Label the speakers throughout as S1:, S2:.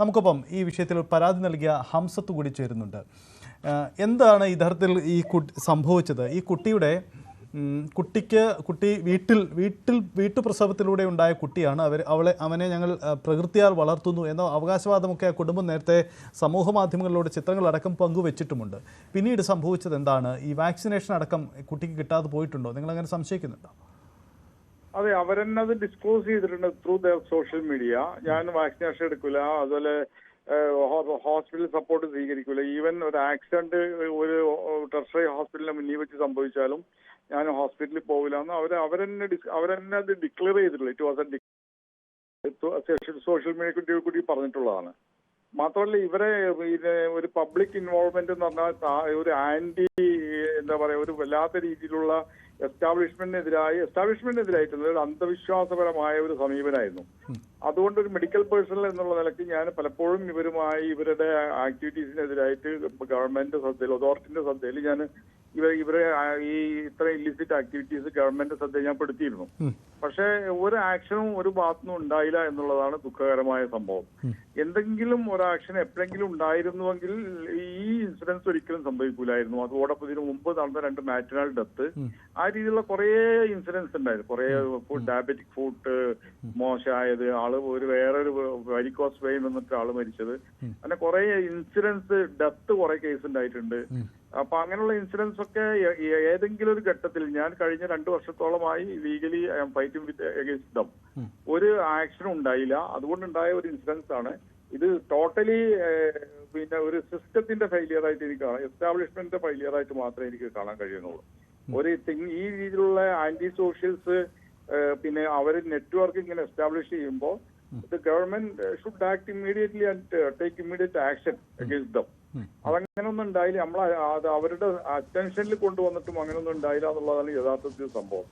S1: നമുക്കൊപ്പം ഈ വിഷയത്തിൽ പരാതി നൽകിയ ഹംസത്ത് കൂടി ചേരുന്നുണ്ട്. എന്താണ് യഥാർത്ഥത്തിൽ ഈ കുട്ടി സംഭവിച്ചത്? ഈ കുട്ടിയുടെ കുട്ടിക്ക് കുട്ടി വീട്ടിൽ വീട്ടിൽ വീട്ടുപ്രസവത്തിലൂടെ ഉണ്ടായ കുട്ടിയാണ് അവർ അവളെ അവനെ ഞങ്ങൾ പ്രകൃതിയാൽ വളർത്തുന്നു എന്ന അവകാശവാദമൊക്കെ ആ കുടുംബം നേരത്തെ സമൂഹ മാധ്യമങ്ങളിലൂടെ ചിത്രങ്ങളടക്കം പങ്കുവച്ചിട്ടുമുണ്ട്. പിന്നീട് സംഭവിച്ചത് എന്താണ്? ഈ വാക്സിനേഷൻ അടക്കം കുട്ടിക്ക് കിട്ടാതെ പോയിട്ടുണ്ടോ? നിങ്ങളങ്ങനെ സംശയിക്കുന്നുണ്ടോ?
S2: അതെ അവരെന്നെ അത് ഡിസ്ക്ലോസ് ചെയ്തിട്ടുണ്ട് ത്രൂ ദ സോഷ്യൽ മീഡിയ ഞാൻ വാക്സിനേഷൻ എടുക്കില്ല അതുപോലെ ഹോസ്പിറ്റൽ സപ്പോർട്ട് സ്വീകരിക്കില്ല ഈവൻ ഒരു ആക്സിഡന്റ് ഒരു ടെർഷറി ഹോസ്പിറ്റലിന് മുന്നിൽ വെച്ച് സംഭവിച്ചാലും ഞാൻ ഹോസ്പിറ്റലിൽ പോകില്ല എന്ന് അവർ അവരെന്നെ അവരെന്നെ അത് ഡിക്ലെയർ ചെയ്തിട്ടുള്ളൂ. ഇറ്റ് വാസ് സോഷ്യൽ മീഡിയ കൂടി പറഞ്ഞിട്ടുള്ളതാണ്. മാത്രമല്ല ഇവരെ ഒരു പബ്ലിക് ഇൻവോൾവ്മെന്റ് എന്ന് പറഞ്ഞാൽ ഒരു ആന്റി എന്താ പറയാ ഒരു വല്ലാത്ത രീതിയിലുള്ള എസ്റ്റാബ്ലിഷ്മെന്റിനെതിരായി എസ്റ്റാബ്ലിഷ്മെന്റിനെതിരായിട്ടുള്ള ഒരു അന്ധവിശ്വാസപരമായ ഒരു സമീപനമായിരുന്നു. അതുകൊണ്ട് ഒരു മെഡിക്കൽ പേഴ്സണൽ എന്നുള്ള നിലയ്ക്ക് ഞാൻ പലപ്പോഴും ഇവരുമായി ഇവരുടെ ആക്ടിവിറ്റീസിനെതിരായിട്ട് ഗവൺമെന്റ് ശ്രദ്ധയിൽ അതോറിറ്റിന്റെ ശ്രദ്ധയിൽ ഞാൻ ഇവർ ഇവരെ ഈ ഇത്ര ഇല്ലിസിറ്റ് ആക്ടിവിറ്റീസ് ഗവൺമെന്റ് ശ്രദ്ധയിൽ ഞാൻ പെടുത്തിയിരുന്നു. പക്ഷേ ഒരു ആക്ഷനും ഒരു ഭാഗത്തുനിന്നും ഉണ്ടായില്ല എന്നുള്ളതാണ് ദുഃഖകരമായ സംഭവം. എന്തെങ്കിലും ഒരു ആക്ഷൻ എപ്പോഴെങ്കിലും ഉണ്ടായിരുന്നുവെങ്കിൽ ഈ ഇൻസിഡൻസ് ഒരിക്കലും സംഭവിക്കൂലായിരുന്നു. അതോടൊപ്പം ഇതിനു മുമ്പ് നടന്ന രണ്ട് മാറ്റിനാൽ ഡെത്ത് ആ രീതിയിലുള്ള കുറേ ഇൻസിഡൻസ് ഉണ്ടായിരുന്നു. കുറേ ഫുഡ് ഡയബറ്റിക് ഫുഡ് മോശമായത് ആൾ ഒരു വേറൊരു വരിക്കോസ് വെയിൻ വന്നിട്ട് ആൾ മരിച്ചത്. അങ്ങനെ കുറേ ഇൻസിഡൻസ് ഡെത്ത് കുറേ കേസ് ഉണ്ടായിട്ടുണ്ട്. അപ്പൊ അങ്ങനെയുള്ള ഇൻസിഡൻസ് ഒക്കെ ഏതെങ്കിലും ഒരു ഘട്ടത്തിൽ ഞാൻ കഴിഞ്ഞ രണ്ടു വർഷത്തോളമായി legally I'm fighting with against them ഒരു ആക്ഷനും ഉണ്ടായില്ല. അതുകൊണ്ടുണ്ടായ ഒരു ഇൻസിഡൻസ് ആണ്. ഇത് ടോട്ടലി പിന്നെ ഒരു സിസ്റ്റത്തിന്റെ ഫെയിലിയർ ആയിട്ട് എനിക്ക് കാണാം. എസ്റ്റാബ്ലിഷ്മെന്റിന്റെ ഫെയിലിയർ ആയിട്ട് മാത്രമേ എനിക്ക് കാണാൻ കഴിയുന്നുള്ളൂ. ഒരു ഈ രീതിയിലുള്ള ആന്റി സോഷ്യൽസ് പിന്നെ അവർ നെറ്റ്വർക്ക് ഇങ്ങനെ എസ്റ്റാബ്ലിഷ് ചെയ്യുമ്പോൾ the government should act immediately and take immediate action against them അതങ്ങനൊന്നും ഉണ്ടായില്ല. നമ്മൾ അത് അവരുടെ അറ്റൻഷനിൽ കൊണ്ടുവന്നിട്ടും അങ്ങനെ ഒന്നും ഉണ്ടായില്ല എന്നുള്ളതാണ് യഥാർത്ഥത്തിൽ സംഭവം.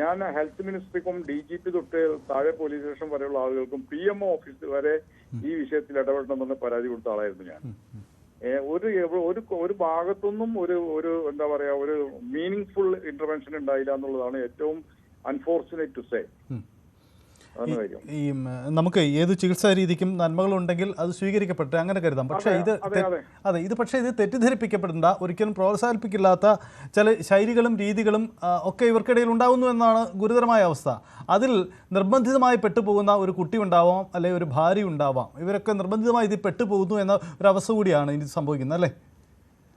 S2: ഞാൻ ഹെൽത്ത് മിനിസ്ട്രിക്കും ഡി ജി പി തൊട്ട് താഴെ പോലീസ് സ്റ്റേഷൻ വരെയുള്ള ആളുകൾക്കും പി എം ഒ ഓഫീസ് വരെ ഈ വിഷയത്തിൽ ഇടപെടണമെന്ന് പരാതി കൊടുത്ത ആളായിരുന്നു ഞാൻ. ഒരു ഒരു ഒരു ഭാഗത്തുനിന്നും ഒരു ഒരു എന്താ പറയാ ഒരു മീനിങ് ഫുൾ ഇന്റർവെൻഷൻ ഉണ്ടായില്ല എന്നുള്ളതാണ് ഏറ്റവും അൺഫോർച്ചുനേറ്റ് ടു സേ
S1: ഈ നമുക്ക് ഏത് ചികിത്സാ രീതിക്കും നന്മകളുണ്ടെങ്കിൽ അത് സ്വീകരിക്കപ്പെട്ടെ അങ്ങനെ കരുതാം. പക്ഷേ ഇത്
S2: അതെ,
S1: ഇത് പക്ഷേ ഇത് തെറ്റിദ്ധരിപ്പിക്കപ്പെടേണ്ട. ഒരിക്കലും പ്രോത്സാഹിപ്പിക്കില്ലാത്ത ചില ശൈലികളും രീതികളും ഒക്കെ ഇവർക്കിടയിൽ ഉണ്ടാകുന്നു എന്നാണ് ഗുരുതരമായ അവസ്ഥ. അതിൽ നിർബന്ധിതമായി പെട്ടുപോകുന്ന ഒരു കുട്ടി ഉണ്ടാവാം അല്ലെങ്കിൽ ഒരു ഭാര്യ ഉണ്ടാവാം. ഇവരൊക്കെ നിർബന്ധിതമായി ഇത് പെട്ടുപോകുന്നു എന്ന ഒരു അവസ്ഥ കൂടിയാണ് ഇത് സംഭവിക്കുന്നത് അല്ലേ?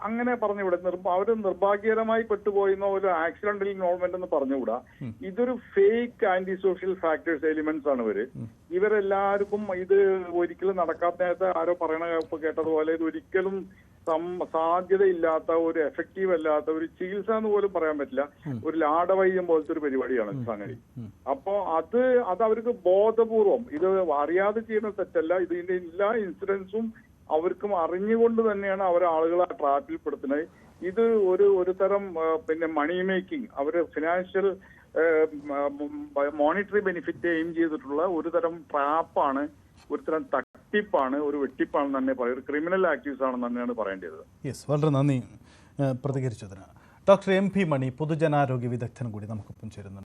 S2: അങ്ങനെ പറഞ്ഞുകൂടെ ഇവിടെ അവർ നിർഭാഗ്യകരമായി പെട്ടുപോയിരുന്ന ഒരു ആക്സിഡന്റൽ ഇൻവോൾവ്മെന്റ് എന്ന് പറഞ്ഞുകൂടാ ഇതൊരു fake anti social factors elements ആണ് ഇവർ. ഇവരെല്ലാവർക്കും ഇത് ഒരിക്കലും നടക്കാത്ത നേരത്തെ ആരോ പറയണ കേട്ടതുപോലെ ഇത് ഒരിക്കലും സാധ്യതയില്ലാത്ത ഒരു എഫക്റ്റീവ് അല്ലാത്ത ഒരു ചികിത്സ എന്ന് പോലും പറയാൻ പറ്റില്ല. ഒരു ലാടവൈദ്യം പോലത്തെ ഒരു പരിപാടിയാണ് സംഗതി. അപ്പോ അത് അത് അവർക്ക് ബോധപൂർവം ഇത് അറിയാതെ ചെയ്യുന്ന തെറ്റല്ല. ഇതിന്റെ എല്ലാ ഇൻസിഡൻസും അവർക്കും അറിഞ്ഞുകൊണ്ട് തന്നെയാണ് അവർ ആളുകളെ ട്രാപ്പിൽ പെടുത്തുന്നത്. ഇത് ഒരു ഒരു തരം പിന്നെ മണി മേക്കിംഗ് അവർ ഫിനാൻഷ്യൽ മോണിറ്ററി ബെനിഫിറ്റ് എയിം ചെയ്തിട്ടുള്ള ഒരു തരം ട്രാപ്പാണ് ഒരു തരം തട്ടിപ്പാണ് ഒരു വെട്ടിപ്പാണെന്ന് തന്നെ പറയും ഒരു ക്രിമിനൽ ആക്ടിവിസ് ആണെന്ന് തന്നെയാണ് പറയേണ്ടത്.
S1: യെസ് വളരെ നന്ദി പ്രതികരിച്ചതിന്. ഡോക്ടർ എം പി മണി പൊതുജനാരോഗ്യ വിദഗ്ധൻ കൂടി നമുക്കൊപ്പം ചേരുന്നുണ്ട്.